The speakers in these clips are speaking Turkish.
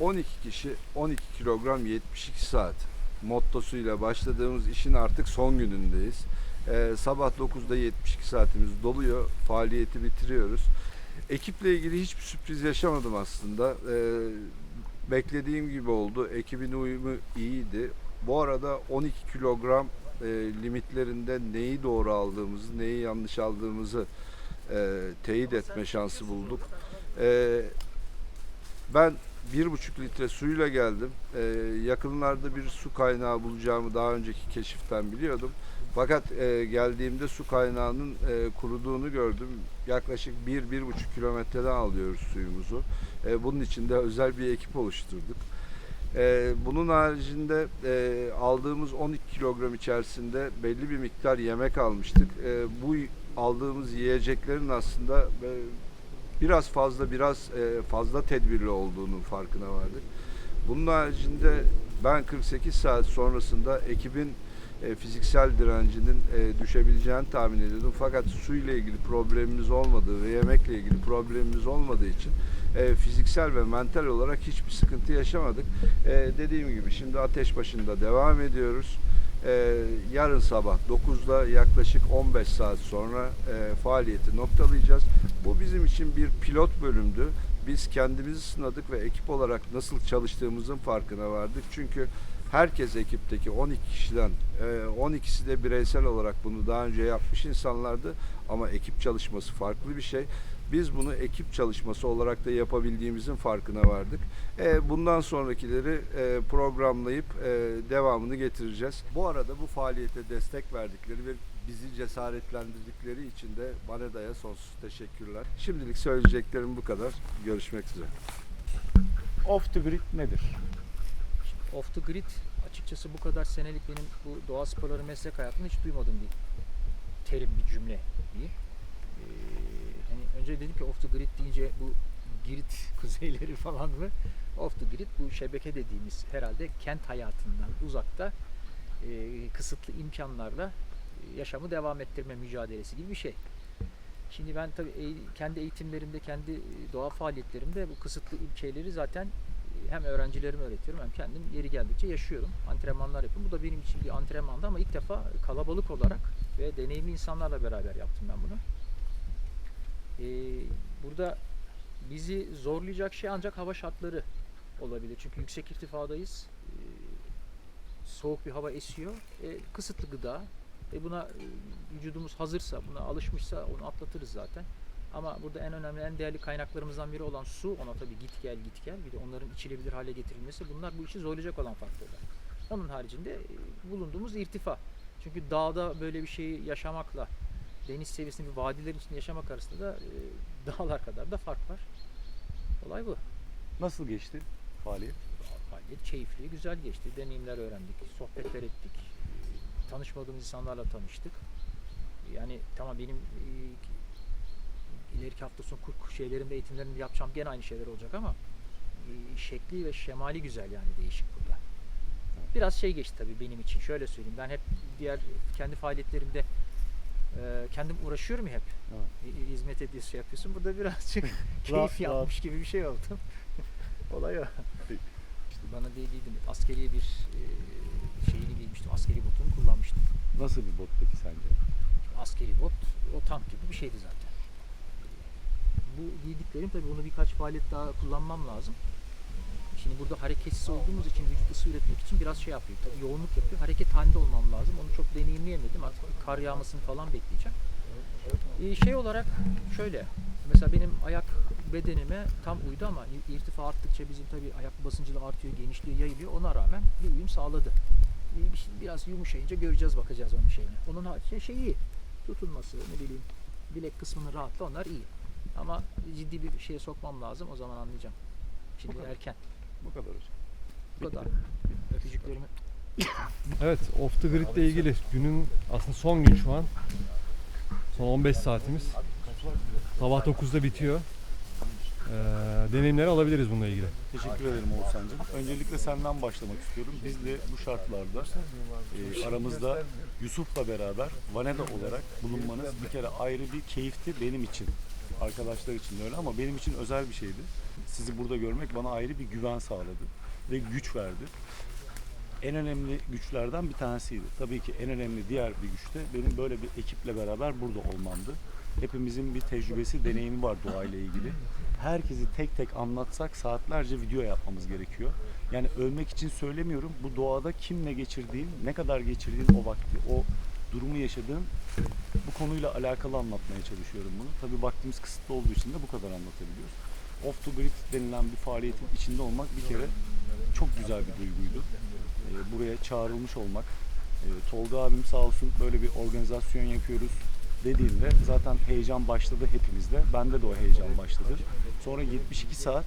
12 kişi 12 kilogram 72 saat mottosuyla başladığımız işin artık son günündeyiz. Ee, sabah 9'da 72 saatimiz doluyor. Faaliyeti bitiriyoruz. Ekiple ilgili hiçbir sürpriz yaşamadım aslında. Ee, beklediğim gibi oldu. Ekibin uyumu iyiydi. Bu arada 12 kilogram e, limitlerinde neyi doğru aldığımızı, neyi yanlış aldığımızı e, teyit etme şansı bulduk. E, ben bir buçuk litre suyla geldim. E, yakınlarda bir su kaynağı bulacağımı daha önceki keşiften biliyordum. Fakat e, geldiğimde su kaynağının e, kuruduğunu gördüm. Yaklaşık 1-1,5 kilometreden alıyoruz suyumuzu. E, bunun için de özel bir ekip oluşturduk. E, bunun haricinde e, aldığımız 12 kilogram içerisinde belli bir miktar yemek almıştık. E, bu aldığımız yiyeceklerin aslında e, biraz fazla biraz e, fazla tedbirli olduğunun farkına vardık. Bunun haricinde ben 48 saat sonrasında ekibin e, fiziksel direncinin e, düşebileceğini tahmin ediyordum. Fakat su ile ilgili problemimiz olmadığı ve yemekle ilgili problemimiz olmadığı için fiziksel ve mental olarak hiçbir sıkıntı yaşamadık. Dediğim gibi şimdi ateş başında devam ediyoruz. E, yarın sabah 9'da yaklaşık 15 saat sonra e, faaliyeti noktalayacağız. Bu bizim için bir pilot bölümdü. Biz kendimizi sınadık ve ekip olarak nasıl çalıştığımızın farkına vardık. Çünkü herkes ekipteki 12 kişiden e, 12'si de bireysel olarak bunu daha önce yapmış insanlardı ama ekip çalışması farklı bir şey. Biz bunu ekip çalışması olarak da yapabildiğimizin farkına vardık. E, bundan sonrakileri e, programlayıp e, devamını getireceğiz. Bu arada bu faaliyete destek verdikleri ve bizi cesaretlendirdikleri için de Baneda'ya sonsuz teşekkürler. Şimdilik söyleyeceklerim bu kadar. Görüşmek üzere. Off the grid nedir? Off the grid açıkçası bu kadar senelik benim bu doğa sporları meslek hayatımda hiç duymadığım bir terim, bir cümle diyeyim. Ee, önce dedim ki off the grid deyince bu Girit kuzeyleri falan mı? Off the grid bu şebeke dediğimiz herhalde kent hayatından uzakta e, kısıtlı imkanlarla e, yaşamı devam ettirme mücadelesi gibi bir şey. Şimdi ben tabii kendi eğitimlerimde, kendi e, doğa faaliyetlerimde bu kısıtlı şeyleri zaten e, hem öğrencilerime öğretiyorum hem kendim yeri geldikçe yaşıyorum. Antrenmanlar yapıyorum. Bu da benim için bir antrenmandı ama ilk defa kalabalık olarak ve deneyimli insanlarla beraber yaptım ben bunu. Ee, burada bizi zorlayacak şey ancak hava şartları olabilir. Çünkü yüksek irtifadayız. Ee, soğuk bir hava esiyor. E, kısıtlı gıda. E buna e, vücudumuz hazırsa, buna alışmışsa onu atlatırız zaten. Ama burada en önemli, en değerli kaynaklarımızdan biri olan su. Ona tabii git gel git gel. Bir de onların içilebilir hale getirilmesi. Bunlar bu işi zorlayacak olan faktörler. Onun haricinde e, bulunduğumuz irtifa. Çünkü dağda böyle bir şeyi yaşamakla deniz seviyesinde bir vadilerin içinde yaşamak arasında da e, dağlar kadar da fark var. Olay bu. Nasıl geçti faaliyet? Faaliyet keyifli, güzel geçti. Deneyimler öğrendik, sohbetler ettik. e, Tanışmadığımız insanlarla tanıştık. Yani tamam benim e, ileriki hafta sonu kur şeylerimde, eğitimlerimde yapacağım gene aynı şeyler olacak ama e, şekli ve şemali güzel yani değişik burada. Biraz şey geçti tabii benim için. Şöyle söyleyeyim. Ben hep diğer kendi faaliyetlerimde e, kendim uğraşıyorum hep. Evet. Hizmet ediyorsun, şey yapıyorsun. Burada birazcık keyif yapmış gibi bir şey oldu. Olay o. İşte bana dediydin askeri bir e, şeyini giymiştim. Askeri botunu kullanmıştım. Nasıl bir bot peki sence? Askeri bot o tank gibi bir şeydi zaten. Bu giydiklerim tabii bunu birkaç faaliyet daha kullanmam lazım. Şimdi burada hareketsiz olduğumuz için vücut ısı üretmek için biraz şey yapıyor. Tabii yoğunluk yapıyor. Hareket halinde olmam lazım. Onu çok deneyimleyemedim. Artık kar yağmasını falan bekleyeceğim. Ee, şey olarak şöyle. Mesela benim ayak bedenime tam uydu ama irtifa arttıkça bizim tabii ayak basıncı da artıyor, genişliği yayılıyor. Ona rağmen bir uyum sağladı. Bir- bir- Biraz yumuşayınca göreceğiz, bakacağız onun şeyine. Onun haricinde şey iyi. Tutunması, ne bileyim, bilek kısmının rahatlığı onlar iyi. Ama ciddi bir şeye sokmam lazım. O zaman anlayacağım. Şimdi erken. Bu kadar hocam. Bu kadar. Öpücüklerimi Evet, off the grid ile ilgili günün aslında son gün şu an. Son 15 saatimiz. Sabah 9'da bitiyor. Ee, deneyimleri alabiliriz bununla ilgili. Teşekkür ederim Oğuzhan'cığım. Öncelikle senden başlamak istiyorum. Biz de bu şartlarda e, aramızda Yusuf'la beraber Vaneda olarak bulunmanız bir kere ayrı bir keyifti benim için. Arkadaşlar için de öyle ama benim için özel bir şeydi. Sizi burada görmek bana ayrı bir güven sağladı ve güç verdi. En önemli güçlerden bir tanesiydi. Tabii ki en önemli diğer bir güç de benim böyle bir ekiple beraber burada olmamdı. Hepimizin bir tecrübesi, deneyimi var doğayla ilgili. Herkesi tek tek anlatsak saatlerce video yapmamız gerekiyor. Yani ölmek için söylemiyorum. Bu doğada kimle geçirdiğin, ne kadar geçirdiğin o vakti, o durumu yaşadığın bu konuyla alakalı anlatmaya çalışıyorum bunu. Tabii vaktimiz kısıtlı olduğu için de bu kadar anlatabiliyoruz. Off the grid denilen bir faaliyetin içinde olmak bir kere çok güzel bir duyguydu. Ee, buraya çağrılmış olmak. Ee, Tolga abim sağ olsun böyle bir organizasyon yapıyoruz dediğinde zaten heyecan başladı hepimizde. Bende de o heyecan başladı. Sonra 72 saat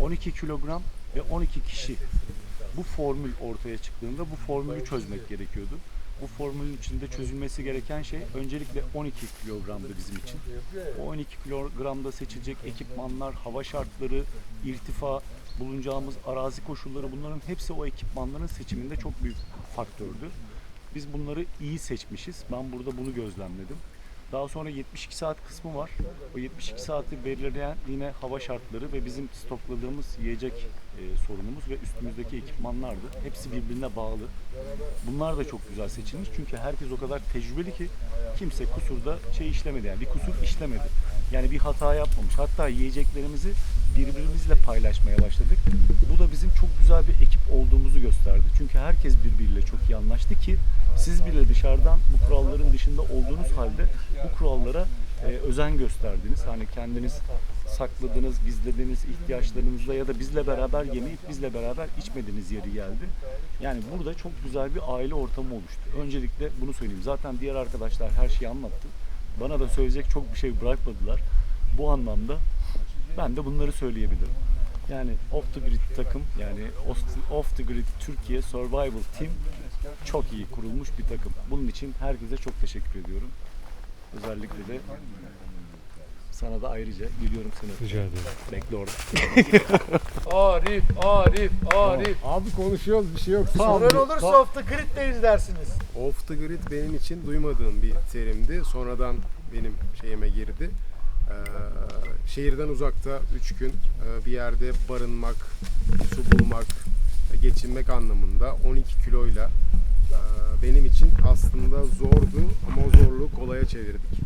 12 kilogram ve 12 kişi bu formül ortaya çıktığında bu formülü çözmek gerekiyordu. Bu formülün içinde çözülmesi gereken şey öncelikle 12 kilogramdı bizim için. O 12 kilogramda seçilecek ekipmanlar, hava şartları, irtifa, bulunacağımız arazi koşulları bunların hepsi o ekipmanların seçiminde çok büyük faktördü. Biz bunları iyi seçmişiz. Ben burada bunu gözlemledim. Daha sonra 72 saat kısmı var. O 72 saati belirleyen yine hava şartları ve bizim stokladığımız yiyecek e, sorunumuz ve üstümüzdeki ekipmanlardı. Hepsi birbirine bağlı. Bunlar da çok güzel seçilmiş çünkü herkes o kadar tecrübeli ki kimse kusurda şey işlemedi yani bir kusur işlemedi. Yani bir hata yapmamış. Hatta yiyeceklerimizi birbirimizle paylaşmaya başladık. Bu da bizim çok güzel bir ekip olduğumuzu gösterdi. Çünkü herkes birbiriyle çok iyi anlaştı ki siz bile dışarıdan bu kuralların dışında olduğunuz halde bu kurallara e, özen gösterdiniz. Hani kendiniz sakladınız, gizlediğiniz ihtiyaçlarınızla ya da bizle beraber yemeyip bizle beraber içmediğiniz yeri geldi. Yani burada çok güzel bir aile ortamı oluştu. Öncelikle bunu söyleyeyim. Zaten diğer arkadaşlar her şeyi anlattı. Bana da söyleyecek çok bir şey bırakmadılar. Bu anlamda ben de bunları söyleyebilirim. Yani Off the Grid takım yani Off- the Grid Türkiye Survival Team çok iyi kurulmuş bir takım. Bunun için herkese çok teşekkür ediyorum. Özellikle de sana da ayrıca geliyorum seni. Rica ederim. Bekle orada. Arif, Arif, Arif. Abi konuşuyoruz bir şey yok. Soran olursa off the grid de izlersiniz. Off the grid benim için duymadığım bir terimdi. Sonradan benim şeyime girdi. Ee, şehirden uzakta 3 gün e, bir yerde barınmak, su bulmak, e, geçinmek anlamında 12 kiloyla e, benim için aslında zordu ama o zorluğu kolaya çevirdik.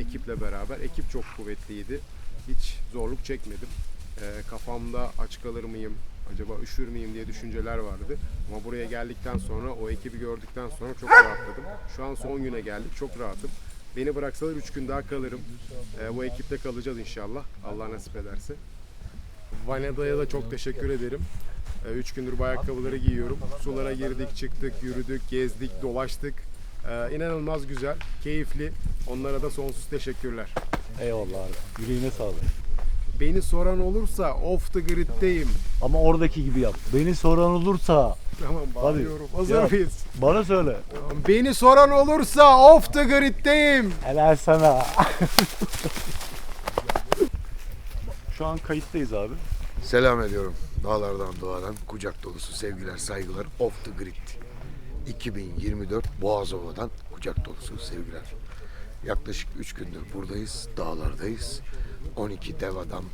Ekiple beraber. Ekip çok kuvvetliydi. Hiç zorluk çekmedim. Kafamda aç kalır mıyım, acaba üşür müyüm diye düşünceler vardı. Ama buraya geldikten sonra, o ekibi gördükten sonra çok rahatladım. Şu an son güne geldik, çok rahatım. Beni bıraksalar 3 gün daha kalırım. Ee, bu ekipte kalacağız inşallah, Allah nasip ederse. Vaneda'ya da çok teşekkür ederim. 3 gündür bu ayakkabıları giyiyorum. Sulara girdik, çıktık, yürüdük, gezdik, dolaştık. Ee, inanılmaz güzel, keyifli. Onlara da sonsuz teşekkürler. Eyvallah abi. Yüreğine sağlık. Beni soran olursa off the grid'deyim. Ama oradaki gibi yap. Beni soran olursa Tamam bağırıyorum. Hazır mıyız? bana söyle. Beni soran olursa off the grid'deyim. Helal sana. Şu an kayıttayız abi. Selam ediyorum. Dağlardan doğadan kucak dolusu sevgiler saygılar off the grid. 2024 Boğazova'dan kucak dolusu sevgiler. Yaklaşık 3 gündür buradayız, dağlardayız. 12 dev adam,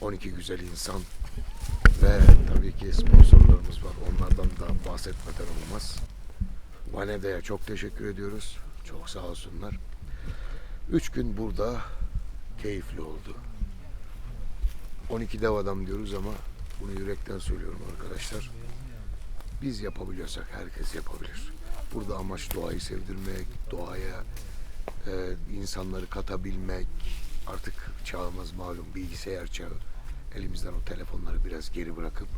12 güzel insan ve tabii ki sponsorlarımız var. Onlardan da bahsetmeden olmaz. Vaneda'ya çok teşekkür ediyoruz. Çok sağ olsunlar. 3 gün burada keyifli oldu. 12 dev adam diyoruz ama bunu yürekten söylüyorum arkadaşlar. Biz yapabiliyorsak herkes yapabilir. Burada amaç doğayı sevdirmek, doğaya e, insanları katabilmek. Artık çağımız malum bilgisayar çağı. Elimizden o telefonları biraz geri bırakıp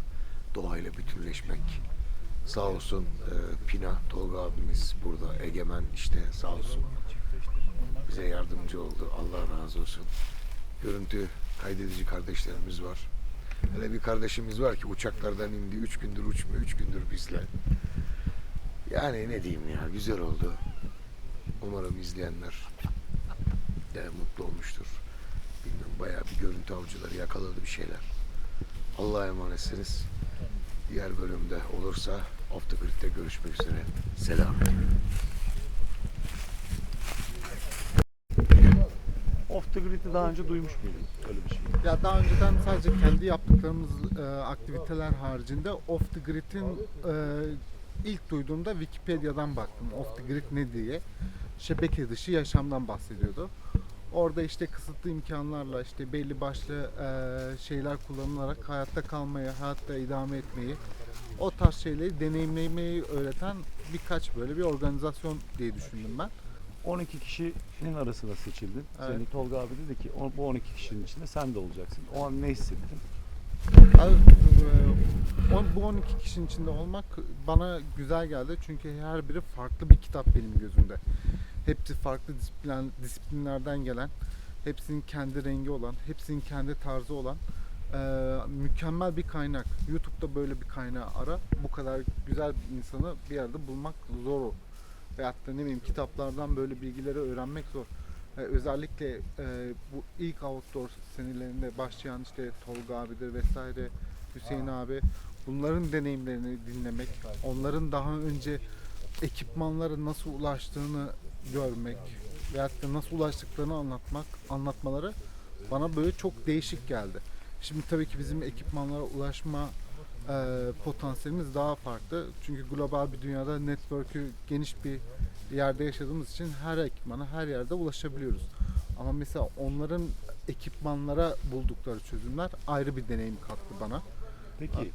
doğayla bütünleşmek. Sağ olsun e, Pina, Tolga abimiz burada, Egemen işte sağ olsun. Bize yardımcı oldu. Allah razı olsun. Görüntü kaydedici kardeşlerimiz var. Hele bir kardeşimiz var ki uçaklardan indi. Üç gündür uçmuyor. Üç gündür bizle. Yani ne diyeyim ya güzel oldu. Umarım izleyenler de mutlu olmuştur. Bilmiyorum bayağı bir görüntü avcıları yakaladı bir şeyler. Allah'a emanetsiniz. Diğer bölümde olursa Off the Grid'de görüşmek üzere. Selam. Off the Grid'i daha önce duymuş muydun öyle bir şey? Ya daha önceden sadece kendi yaptıklarımız e, aktiviteler haricinde Off the Grid'in e, ilk duyduğumda Wikipedia'dan baktım. Off the Grid ne diye. Şebeke dışı yaşamdan bahsediyordu. Orada işte kısıtlı imkanlarla işte belli başlı e, şeyler kullanılarak hayatta kalmayı, hayatta idame etmeyi, o tarz şeyleri deneyimlemeyi öğreten birkaç böyle bir organizasyon diye düşündüm ben. 12 kişinin arasında seçildin. Evet. Seni Tolga abi dedi ki "O- bu 12 kişinin içinde sen de olacaksın. O an ne hissettin? Abi, e, on- bu 12 kişinin içinde olmak bana güzel geldi çünkü her biri farklı bir kitap benim gözümde. Hepsi farklı disiplin, disiplinlerden gelen, hepsinin kendi rengi olan, hepsinin kendi tarzı olan e, mükemmel bir kaynak. YouTube'da böyle bir kaynağı ara. Bu kadar güzel bir insanı bir yerde bulmak zor. o. Veyahut da ne bileyim kitaplardan böyle bilgileri öğrenmek zor. E, özellikle e, bu ilk outdoor senelerinde başlayan işte Tolga abidir vesaire, Hüseyin abi bunların deneyimlerini dinlemek, onların daha önce ekipmanlara nasıl ulaştığını görmek veyahut da nasıl ulaştıklarını anlatmak, anlatmaları bana böyle çok değişik geldi. Şimdi tabii ki bizim ekipmanlara ulaşma e, potansiyelimiz daha farklı. Çünkü global bir dünyada network'ü geniş bir yerde yaşadığımız için her ekipmana her yerde ulaşabiliyoruz. Ama mesela onların ekipmanlara buldukları çözümler ayrı bir deneyim kattı bana. Peki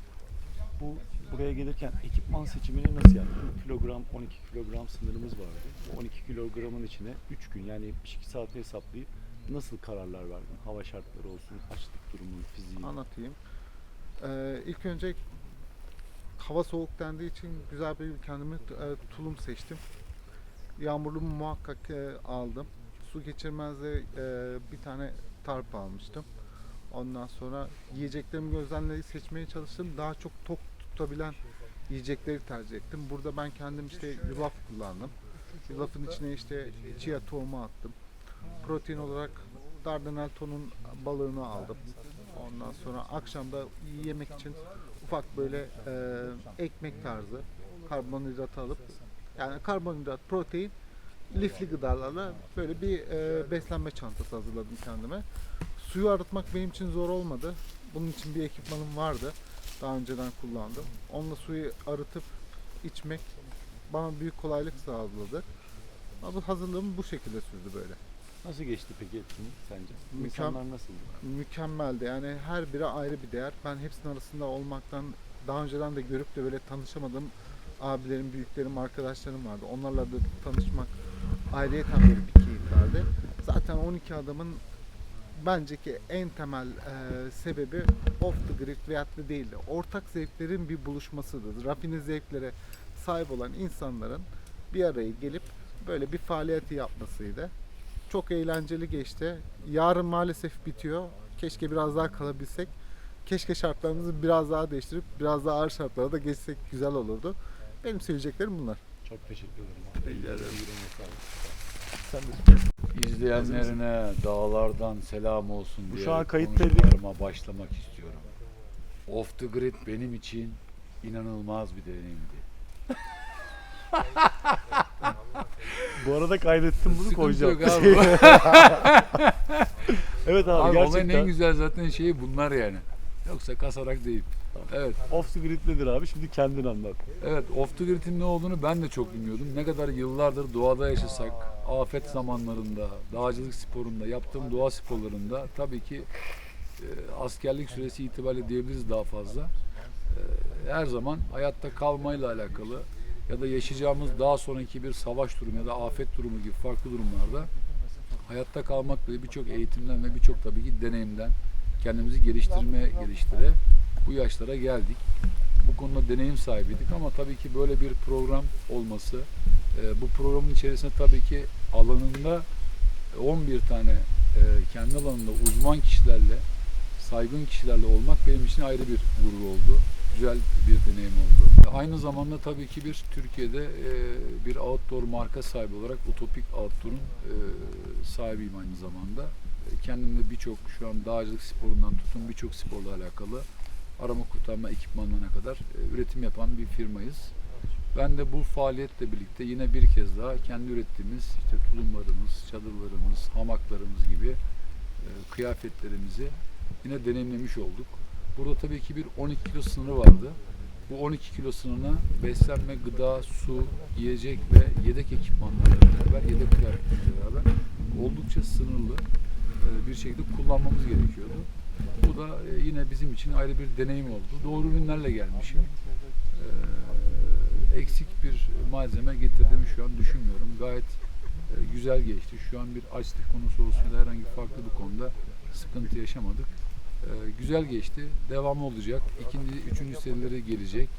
bu buraya gelirken ekipman seçimini nasıl yaptın? Kilogram, 12 kilogram sınırımız vardı. Bu 12 kilogramın içine 3 gün yani 72 saatte hesaplayıp nasıl kararlar verdin? Hava şartları olsun, açlık durumu, fiziği. Anlatayım. Ee, ilk önce hava soğuk dendiği için güzel bir kendime e, tulum seçtim. Yağmurlumu muhakkak e, aldım. Su geçirmezde e, bir tane tarp almıştım. Ondan sonra yiyeceklerimi gözlemleyip seçmeye çalıştım. Daha çok tok tutabilen yiyecekleri tercih ettim. Burada ben kendim işte yulaf kullandım. Yulafın içine işte chia tohumu attım. Protein olarak Dardanel tonun balığını aldım. Ondan sonra akşamda yemek için ufak böyle e, ekmek tarzı karbonhidrat alıp yani karbonhidrat, protein, lifli gıdalarla böyle bir e, beslenme çantası hazırladım kendime. Suyu arıtmak benim için zor olmadı. Bunun için bir ekipmanım vardı. Daha önceden kullandım. Onunla suyu arıtıp içmek bana büyük kolaylık sağladı. Ama bu hazırlığım bu şekilde sürdü böyle. Nasıl geçti peki etkinlik sence? Mükemmel. İnsanlar nasıldı? mükemmeldi. Yani her biri ayrı bir değer. Ben hepsinin arasında olmaktan daha önceden de görüp de böyle tanışamadığım abilerim, büyüklerim, arkadaşlarım vardı. Onlarla da tanışmak ayrıyeten böyle bir keyif verdi. Zaten 12 adamın bence ki en temel e, sebebi off the grid veyahut da değil de ortak zevklerin bir buluşmasıdır. Rafine zevklere sahip olan insanların bir araya gelip böyle bir faaliyeti yapmasıydı. Çok eğlenceli geçti. Yarın maalesef bitiyor. Keşke biraz daha kalabilsek. Keşke şartlarımızı biraz daha değiştirip biraz daha ağır şartlara da geçsek güzel olurdu. Benim söyleyeceklerim bunlar. Çok teşekkür ederim. Rica ederim. İzleyenlerine dağlardan selam olsun Bu diye şu an kayıttaydık. konuşmalarıma başlamak istiyorum. Off the grid benim için inanılmaz bir deneyimdi. Bu arada kaydettim bunu Sıkıntı koyacağım. yok abi. evet abi, Abi olayın gerçekten. en güzel zaten şeyi bunlar yani. Yoksa kasarak değil. Evet, Off the grid nedir abi? Şimdi kendin anlat. evet off the grid'in ne olduğunu ben de çok bilmiyordum. Ne kadar yıllardır doğada yaşasak, afet zamanlarında, dağcılık sporunda, yaptığım doğa sporlarında tabii ki e, askerlik süresi itibariyle diyebiliriz daha fazla. E, her zaman hayatta kalmayla alakalı ya da yaşayacağımız daha sonraki bir savaş durumu ya da afet durumu gibi farklı durumlarda hayatta kalmakla birçok eğitimden ve birçok tabii ki deneyimden kendimizi geliştirmeye geliştire bu yaşlara geldik. Bu konuda deneyim sahibiydik ama tabii ki böyle bir program olması, e, bu programın içerisinde tabii ki alanında 11 tane e, kendi alanında uzman kişilerle, saygın kişilerle olmak benim için ayrı bir gurur oldu. Güzel bir deneyim oldu. Aynı zamanda tabii ki bir Türkiye'de e, bir outdoor marka sahibi olarak Utopik Outdoor'un e, sahibiyim aynı zamanda. E, Kendimde birçok şu an dağcılık sporundan tutun birçok sporla alakalı arama kurtarma ekipmanlarına kadar e, üretim yapan bir firmayız. Ben de bu faaliyetle birlikte yine bir kez daha kendi ürettiğimiz işte tulumlarımız, çadırlarımız, hamaklarımız gibi e, kıyafetlerimizi yine deneyimlemiş olduk. Burada tabii ki bir 12 kilo sınırı vardı. Bu 12 kilo sınırına beslenme, gıda, su, yiyecek ve yedek ekipmanlarla beraber, yedek kıyafetlerle beraber oldukça sınırlı e, bir şekilde kullanmamız gerekiyordu. Bu da e, yine bizim için ayrı bir deneyim oldu. Doğru ürünlerle gelmişim. Eksik bir malzeme getirdiğimi şu an düşünmüyorum. Gayet e, güzel geçti. Şu an bir açlık konusu olsun da herhangi farklı bir konuda sıkıntı yaşamadık. E, güzel geçti. Devamı olacak. İkinci, üçüncü serileri gelecek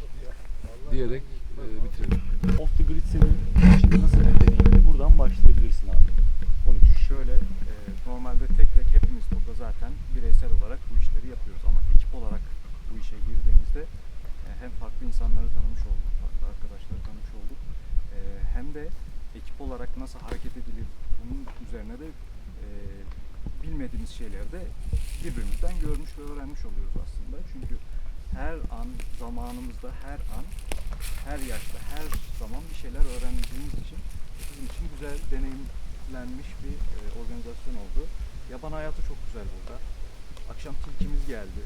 diyerek e, bitirelim. Off the grid senin için nasıl bir? Buradan başlayabilirsin abi. 13. Şöyle, e, normalde tek tek hepimiz burada zaten bireysel olarak bu işleri yapıyoruz ama ekip olarak bu işe girdiğimizde e, hem farklı insanları tanımış olduk, farklı arkadaşları tanımış olduk. E, hem de ekip olarak nasıl hareket edilir bunun üzerine de e, bilmediğimiz şeyleri de birbirimizden görmüş ve öğrenmiş oluyoruz aslında. Çünkü her an zamanımızda, her an, her yaşta, her zaman bir şeyler öğrendiğimiz için bizim için güzel deneyimlenmiş bir e, organizasyon oldu. Yaban hayatı çok güzel burada. Akşam tilkimiz geldi.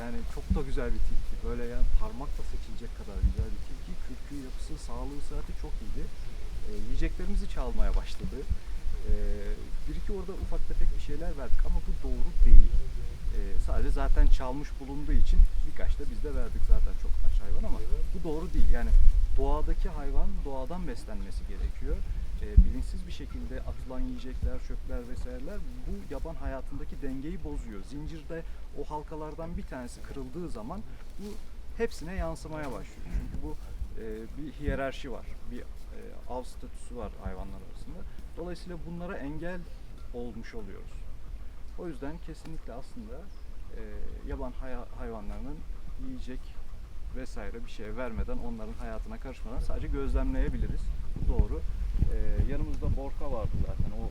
Yani çok da güzel bir tilki. Böyle yani parmakla seçilecek kadar güzel bir tilki. Kürkü, yapısı, sağlığı, sıhhati çok iyiydi. E, yiyeceklerimizi çalmaya başladı. E, bir iki orada ufak tefek bir şeyler verdik ama bu doğru değil. E, sadece zaten çalmış bulunduğu için birkaç da biz de verdik zaten çok aç hayvan ama bu doğru değil. Yani doğadaki hayvan doğadan beslenmesi gerekiyor. E, bilinçsiz bir şekilde atılan yiyecekler, çöpler vesaireler bu yaban hayatındaki dengeyi bozuyor. Zincirde o halkalardan bir tanesi kırıldığı zaman bu hepsine yansımaya başlıyor. Çünkü bu e, bir hiyerarşi var, bir e, av statüsü var hayvanlar arasında. Dolayısıyla bunlara engel olmuş oluyoruz. O yüzden kesinlikle aslında e, yaban haya- hayvanlarının yiyecek vesaire bir şey vermeden onların hayatına karışmadan sadece gözlemleyebiliriz. Bu doğru. E, yanımızda borka vardı zaten. O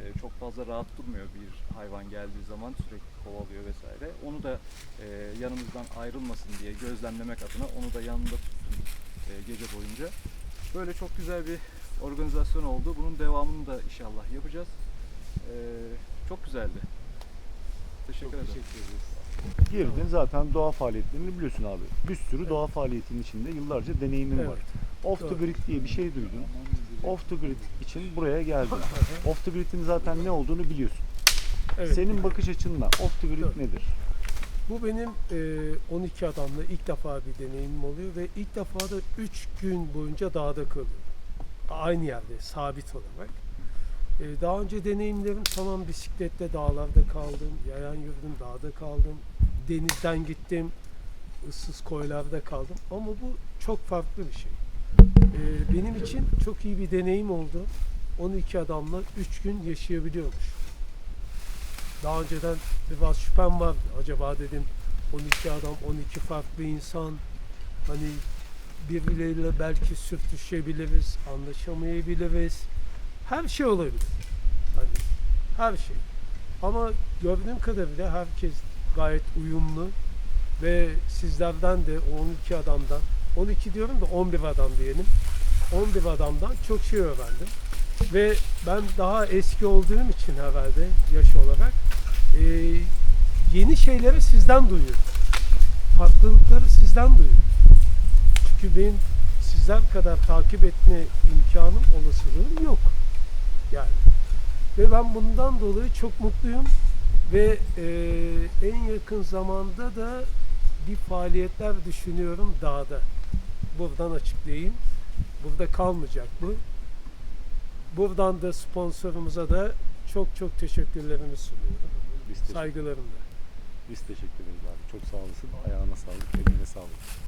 e, çok fazla rahat durmuyor bir hayvan geldiği zaman sürekli kovalıyor vesaire. Onu da e, yanımızdan ayrılmasın diye gözlemlemek adına onu da yanında tuttum e, gece boyunca. Böyle çok güzel bir organizasyon oldu. Bunun devamını da inşallah yapacağız. E, çok güzeldi. Teşekkür ederim. Girdin zaten doğa faaliyetlerini biliyorsun abi. Bir sürü doğa faaliyetinin içinde yıllarca deneyimin var. Off the grid diye bir şey duydun. Off the grid için buraya geldin. Off the grid'in zaten ne olduğunu biliyorsun. Evet. Senin bakış açınla off the grid Doğru. nedir? Bu benim e, 12 adamla ilk defa bir deneyimim oluyor ve ilk defa da 3 gün boyunca dağda kalıyorum. Aynı yerde sabit olarak. E, daha önce deneyimlerim tamam bisikletle dağlarda kaldım, yayan yürüdüm, dağda kaldım, denizden gittim, ıssız koylarda kaldım ama bu çok farklı bir şey. E, benim için çok iyi bir deneyim oldu. 12 adamla 3 gün yaşayabiliyormuş. Daha önceden biraz şüphem vardı. Acaba dedim 12 adam, 12 farklı insan hani birbirleriyle belki sürtüşebiliriz, anlaşamayabiliriz. Her şey olabilir. Hani her şey. Ama gördüğüm kadarıyla herkes gayet uyumlu ve sizlerden de o 12 adamdan 12 diyorum da 11 adam diyelim. 11 adamdan çok şey öğrendim. Ve ben daha eski olduğum için herhalde yaş olarak e, yeni şeyleri sizden duyuyorum. Farklılıkları sizden duyuyorum. Benim sizler kadar takip etme imkanım, olasılığım yok. Yani. Ve ben bundan dolayı çok mutluyum. Ve e, en yakın zamanda da bir faaliyetler düşünüyorum dağda. Buradan açıklayayım. Burada kalmayacak bu. Buradan da sponsorumuza da çok çok teşekkürlerimi sunuyorum. Biz teşekkür, Saygılarımla. biz teşekkür ederiz abi. Çok sağ olasın. Ayağına sağlık, eline sağlık.